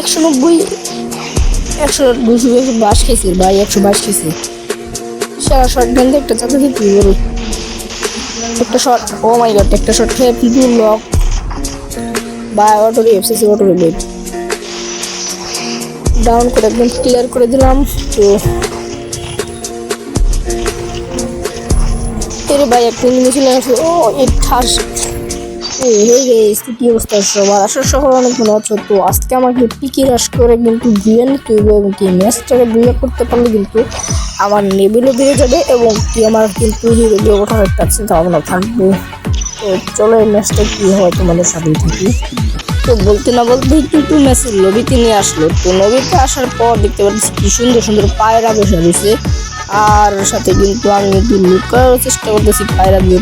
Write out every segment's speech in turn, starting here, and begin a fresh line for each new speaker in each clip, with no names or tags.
একশো নব্বই। একশো দুশো একশো বাস খেয়েছে ভাই, একশো বাস খেয়েছে সারা শর্ট গান একটা চাচা দিতে বলো একটা শর্ট, ও মাই গড, একটা শর্ট খেয়ে পিটু লক বা auto FCC auto rebate down করে একদম ক্লিয়ার করে দিলাম, তো। এর ভাই, একটা নিয়ে চলে আসে ও, এই ঠাস কি অবস্থা সবার? আসলে শহর অনেক ভালো আছো তো আজকে আমাকে পিকি রাশ করে কিন্তু বিয়ে নিতে হবে এবং কি ম্যাচটাকে বিয়ে করতে পারলে কিন্তু আমার লেভেলও বেড়ে যাবে এবং কি আমার কিন্তু হিরো ওঠার একটা চিন্তা ভাবনা থাকবে। তো চলো এই ম্যাচটা কি হয় তোমাদের সাথেই থাকি। তো বলতে না বলতেই কিন্তু ম্যাচের লবিতে নিয়ে আসলো। তো লবিতে আসার পর দেখতে পাচ্ছি কি সুন্দর সুন্দর পায়রা বসে রয়েছে। আর সাথে কিন্তু আমি কিন্তু লুকানোর চেষ্টা করতেছি পায়রা দিয়ে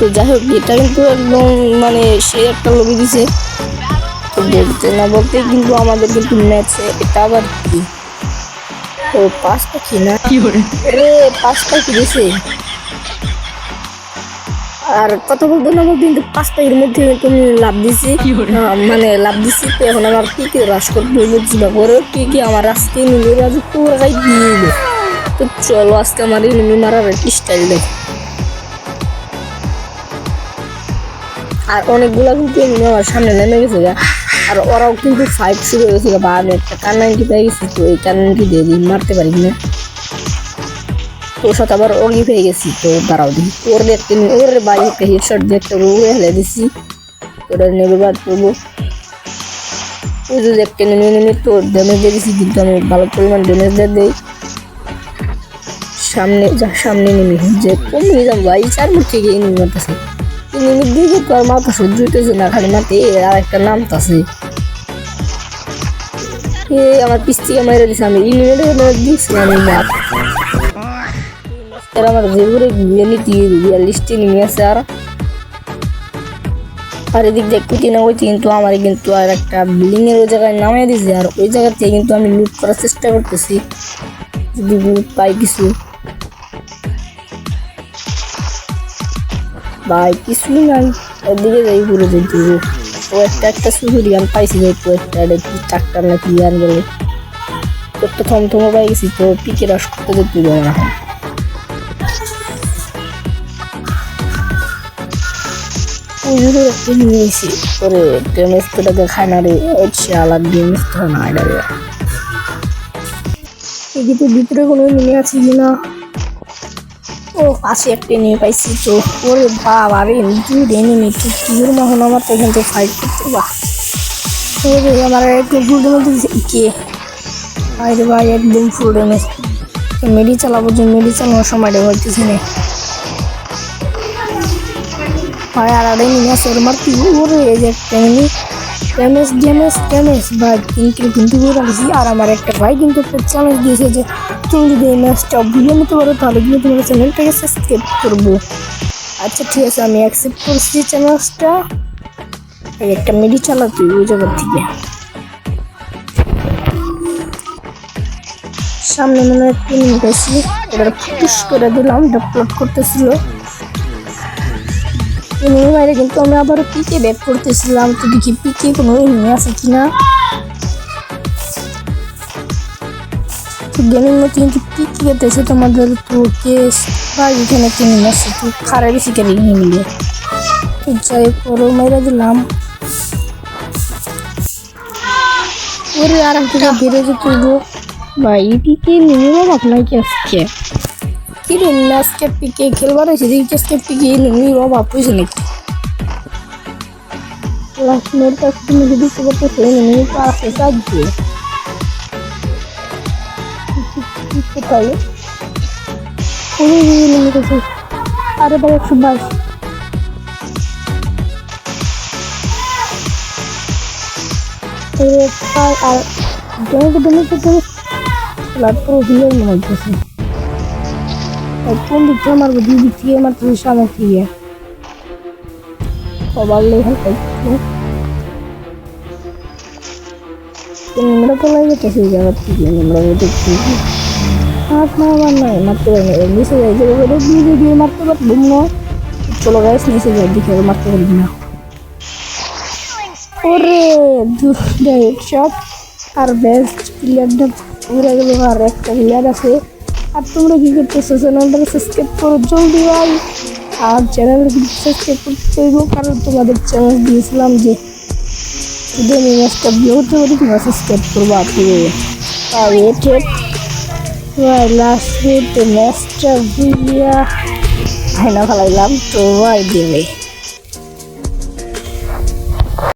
তো যাই হোক এটা কিন্তু একদম মানে সে একটা লবি দিছে। তো বলতে না বলতে কিন্তু আমাদের কিন্তু ম্যাচে এটা আবার কি? ও পাঁচ পাখি না? কি আরে পাঁচ পাখি দিছে? আর কথা বলতে না বলতে কিন্তু পাঁচ পাখির মধ্যে কিন্তু আমি লাভ দিছি। মানে লাভ দিছি তো এখন আমার কি কি রাস করতে হইল জিবা করে কি কি আমার আজকে নিলে রাজ পুরাই দিয়ে দিল। তো চলো আজকে আমার এনিমি মারার স্টাইল দেখ। আর অনেকগুলা কিন্তু এমনি আমার সামনে নেমে গেছে গা। আর ওরাও কিন্তু ফাইট শুরু হয়ে গেছে। বা আমি একটা কান্নাঙ্কি পেয়ে গেছি, তো এই কান্নাঙ্কি দিয়ে দিই মারতে পারি না তোর সাথে আবার অগি পেয়ে গেছি, তো দাঁড়াও দিই ওর দেখতে ওর বাড়ি একটা হেডশট দিয়ে একটা রুয়ে হেলে দিছি। ওটা নেবে বাদ করব ওই দেখতে নেমে নেমে তো ড্যামেজ দিয়ে দিছি, কিন্তু আমি ভালো পরিমাণ ড্যামেজ দিয়ে দিই। সামনে, যা সামনে নেমে যে কমিয়ে যাম ভাই চার মুখ থেকে নেমে মারতেছে। দিকে তো আর মাথা সহ্য হইতেছে না। খালি মাঠে আর একটা নাম আছে এ আমার পিস থেকে মাইরে দিছে আমি ইলিমিনেট দিচ্ছি আমি মার এর আমার যেগুলো রিয়েলিটি রিয়ালিস্টি নেমে আছে আর আর এদিক দিয়ে কুটি না হইতে কিন্তু আমার কিন্তু আর একটা বিল্ডিং এর ওই জায়গায় নামিয়ে দিয়েছে আর ওই জায়গা থেকে কিন্তু আমি লুট করার চেষ্টা করতেছি যদি লুট পাই কিছু ভাই, কিছুই নাই। ওদিকে যাই ঘুরে হবে। ও একটা একটা সুহুরি পাইছি যে তো একটা কি ট্রাক্টর না কি আর বলে। তোর তো থমথমে পাই গেছি, তো পিকে রাস করতে যেতে না। ওইগুলো একটু নিয়ে এসি করে ড্যামেজ তো খায় না রে। হচ্ছে আলাদা ড্যামেজ তো না, এটা রে। এদিকে ভিতরে কোনো নিয়ে আছে কিনা? ও পাশে একটা নিয়ে পাইছি তো। ওরে বাবা রে দুই এনিমি তো কিউর মহন আমার তো এখান থেকে ফাইট করতে বা ওরে আমার একটু ফুল ড্যামেজ কে? আরে ভাই, একদম ফুল ড্যামেজ মেডি চালাবো যে মেডি চালানোর সময় রে হইতেছে না। ভাই, আর আড়াই নিয়ে আসে ওর মারতে। ওরে, এই যে একটা ড্যামেজ ড্যামেজ ড্যামেজ ভাই, কিন্তু কিন্তু রাখছি আর আমার একটা ভাই কিন্তু একটা চ্যালেঞ্জ দিয়েছে যে তুমি যদি এই ম্যাচটা ভিডিও নিতে পারো, তাহলে কিন্তু তোমার চ্যানেলটাকে সাবস্ক্রাইব করব। আচ্ছা ঠিক আছে, আমি অ্যাকসেপ্ট করছি চ্যানেলটা একটা মেডি চালাতে ওই জায়গার থেকে সামনে মনে হয় তিন মিনিট আসছি এবার পুশ করে দিলাম প্লট করতেছিল। এনিমি বাইরে কিন্তু আমি আবার পিকে ব্যাক করতেছিলাম, তো দেখি পিকে কোনো এনিমি আছে কিনা? গেমিং মধ্যে কিন্তু পিকে গেতেছে তোমাদের, তো কেস বা এখানে একটা এনিমি আছে খারাপ বেশি করে এনিমি নিয়ে যাই করো মেরে দিলাম। ওরে আর একটা বেড়ে যেত ভাই পিকে নিয়ে আপনার কি আজকে? কি রে আজকে পিকে খেলবার হয়েছে দেখি আজকে পিকে নিয়ে অভাব হয়েছে নাকি লাস্ট মেয়ের কাছ থেকে যদি দিতে পারতেছে নিয়ে তো আসে সাহায্য কোথায় ওই নিয়ে গেছে আরে ভাই একশো বাইশ আর জমিতে জমিতে জমি পুরো হিলের মনে হইতেছে আর কোন দিক থেকে মারবো দুই দিক থেকে মারতে সামনে থেকে সবার লেখা করছে নিমড়া তো লাগে তো সেই জায়গা থেকে নিমড়া দেখছি? হাত আমার নাই মারতে পারি নিচে যাই যে ওগুলো দিয়ে মারতে পারব না চলো গাইস নিচে যাই দিকে মারতে পারব না ওরে দুটা হেডশট আর বেস্ট প্লেয়ারটা উড়ে গেল, আর একটা প্লেয়ার আছে। আর তোমরা কি করতেছো? চ্যানেলটা সাবস্ক্রাইব করো জলদি ভাই। আর চ্যানেল সাবস্ক্রাইব করতে চাইব কারণ তোমাদের চ্যানেল দিয়েছিলাম যে যদি আমি ম্যাচটা বিয়ে করতে পারি তোমরা সাবস্ক্রাইব করব আর আর এটে ভাই লাস্ট ম্যাচটা বুঝিয়া হাইনা ফেলাইলাম তো ভাই, দিলে।